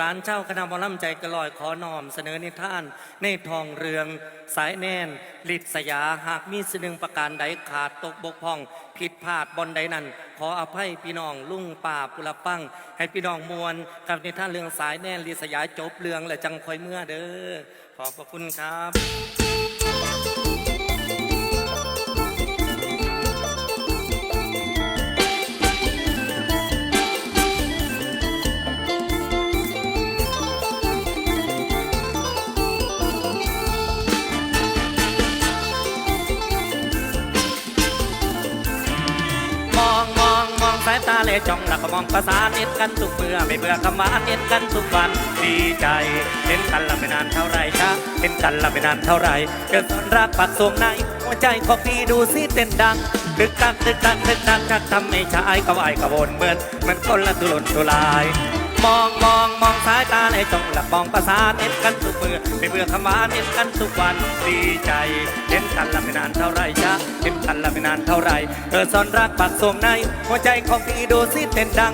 ร้านเช่าคณะหมอลำใจกระลอยขอนอมเสนอในท่าน ในทองเรือง สายแน่นลิศยาหากมีสนึงประการใดขาดตกบกพร่อง ผิดพลาดบนใดนั้น ขออภัยพี่น้องลุงป่าปุรปัง ให้พี่น้องมวลกับในท่านเรืองสายแน่นลิศยาจบเรืองและจังคอยเมื่อเด้อขอบพระคุณครับายตาเลจ้องแล้วก็มองภาษาเน็ตกันทุกเมื่อไม่เบื่อคำว่าเน็ตกันทุกวันดีใจเห็นกันละไม่นานเท่าไรชะเห็นกันละไม่นานเท่าไรเกิดตอนรักปักสวงในหัวใจของพี่ดูสิเต้นดังตึกตักตึกตักตึกตักจักทำให้ชายกระวายกระวนเหมือนเหมันคนละตุลนตุลาย ต้องหลับมองภาษาเน็ตกันทุกมือไม่เบื่อคำว่าเน็ตกันทุกวันดีใจเห็นกันละไม่นานเท่าไรชะเห็นกันละไม่นานเท่าไรเธอซ่อนรักปักสวงใน หัวใจของพี่ดูสิเต้นดัง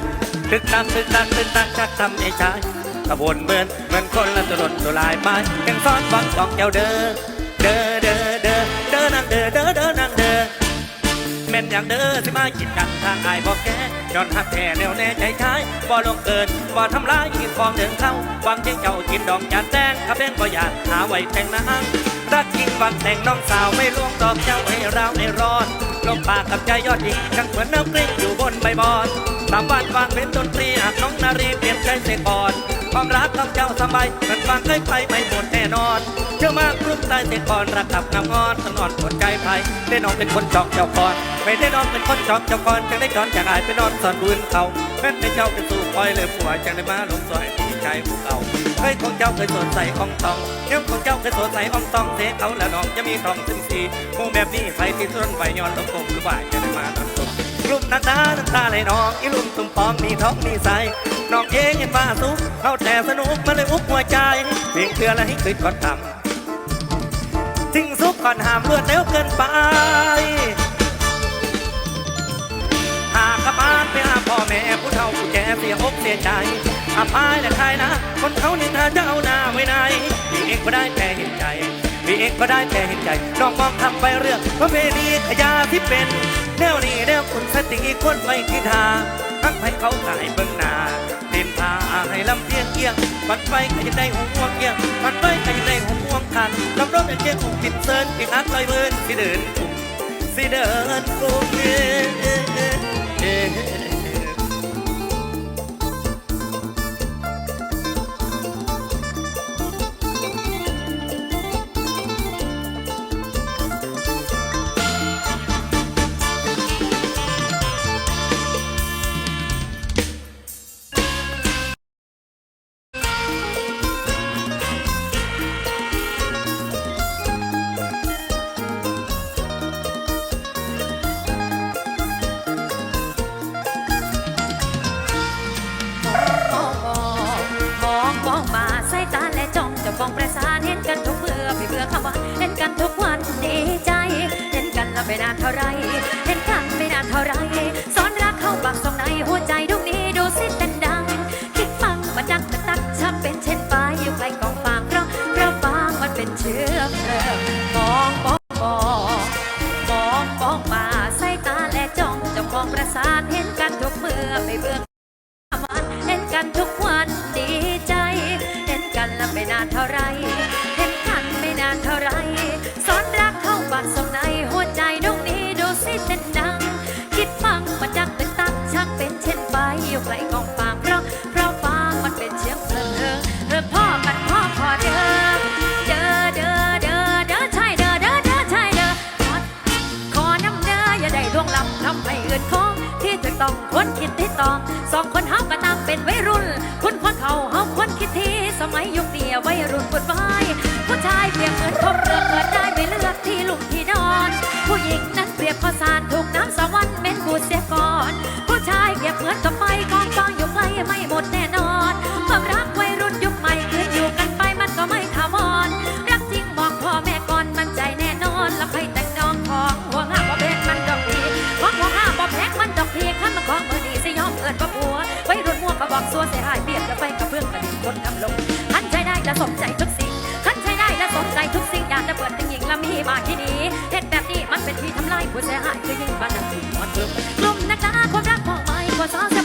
ตึกตักตึกตักตึกตักชักทำให้ชายกระวนเหมือนเหมือนคนละตุลนตุลายไปยังซ้อนบังบอกเจ้าเด้อเด้อเด้อเด้อเด้อนางเด้อเด้อเด้อ เด้อแม่นอย่างเด้อสิมากินกันทางอายบอกแกย้อนหักแท้แนวแน่ใจชายบ่ลงเกินบ่ทำร้ายกินของเดินเข้าหวังที่เจ้ากินดอกจานแดงขับแดงบ่อยากหาไว้แต่งนางรักจริงวังแต่งน้องสาวไม่ลวงตอกเจ้าให้เราให้รอดลมปากกับใจยอดหญิงกังเหมือนน้ำกลิ้งอยู่บนใบบอน ตามวันวางเป็นดนตรีหากน้องนารีเปลี่ยนใจเสียก่อนความรักของเจ้าสบายมันฟังเคยไปไม่หมดแน่นอน เชื่อมากรุ่มตายเสียก่อนรักกับงามงอนตนอนปวดใจไปได้น้องเป็นคนจอกเจ้าก่อนไม่ได้นองเป็นคนจอกเจ้าก่อนจึงได้จอนจากอายไปนอนสอนบุญเขาแม่นเป็นเจ้าเป็นสู่คอยเลยผัวจังได้มาลงซอยที่ใจผู้เก่าเคยของเจ้าเคยสดใสอ่องตองเยี่ยมของเจ้าเคยสดใสอ่องตองเสียเขาแล้วน้องจะมีทองถึงสีคงแบบนี้ใครที่ต้นใบย้อนลงกลมหรือว่าจะได้มาตอนตก ลุมน้ำตาน้ำตาไหลนองอีลุมตุ่มปอมมีท้องมีใสน้องเองเห็นว่าสุขเขาแต่สนุกมาเลยอุบหัวใจเพียงเทือละให้เคยก่อนทำทิ้งซุกก่อนหามรวดเร็วเกินไปหากกลับบ้านไปหาพ่อแม่ผู้เฒ่าผู้แก่เสียอกเสียใจอาพายและใครนะ คนเขานินทาจะเอาหน้าไว้ไหนพี่เองก็ได้แต่เห็นใจพี่เองก็ได้แต่เห็นใจน้องมองทำไปเรื่องประเพณีขยะที่เป็น แนวนี้แนวคุณสติคนไม่คิดาทั้งให้เขาขายเบิ่งหน้าเต็มพาให้ลำเพียงเกียงปัดไปก็ยังได้หัว่วงเกียงปัดไปก็ยังได้หัว่วงขันลำร้องอย่างเกียงคงติดเซินปีนักลอยเบินที่เดินกลุ่มสิเดินกลุ่มเไม่นานเท่าไรเห็นกันไม่นานเท่าไรสอนรักเข้าปากสองในหัวใจดวงนี้ดูสิเต้นดัง คิดฟังมาดักมาตักชักเป็นเช่นไปอยู่ไกลกองฟางเพราะเพราะฟางมันเป็นเชื้อเพลิงมองมองมองมองมองมาสายตาและจ้องจะมองประสานเห็นกันทุกเมื่อไม่เบื่อวันเห็นกันทุกวันดีใจ เห็นกันแล้วไม่นานเท่าไร ต้องคนคิดที่ต้องสองคนเฮาก็ตามเป็นวัยรุ่นคุณคนเขาเฮาควรคิดที่สมัยยุคเดียววัยรุ่นปวดวายผู้ชายเปรียบเหมือนคบเรือเกิดได้ไม่เลือกที่ลุกที่นอน ผู้หญิงนั้นเปรียบข้าวสารถูกน้ำสวรรค์เม้นบูเสียก่อน เอิญก็าผัวไว้รถม่วงกระบอกซัวเสียหายเบียดแล้วไปกระเพื่องกันดิ่งรกำลงขันใช้ได้และสมใจทุกสิ่งขันใช้ได้และสมใจทุกสิ่งอยากจะเปิดตึงหญิงและมีบาที่ดีเหตุแบบนี้มันเป็นที่ทำลายผัวเสียหายคือยิ่งบ้านหนังสืมันเพิ่มกลุ่มนักหนาความรักของไม่กว่าสาว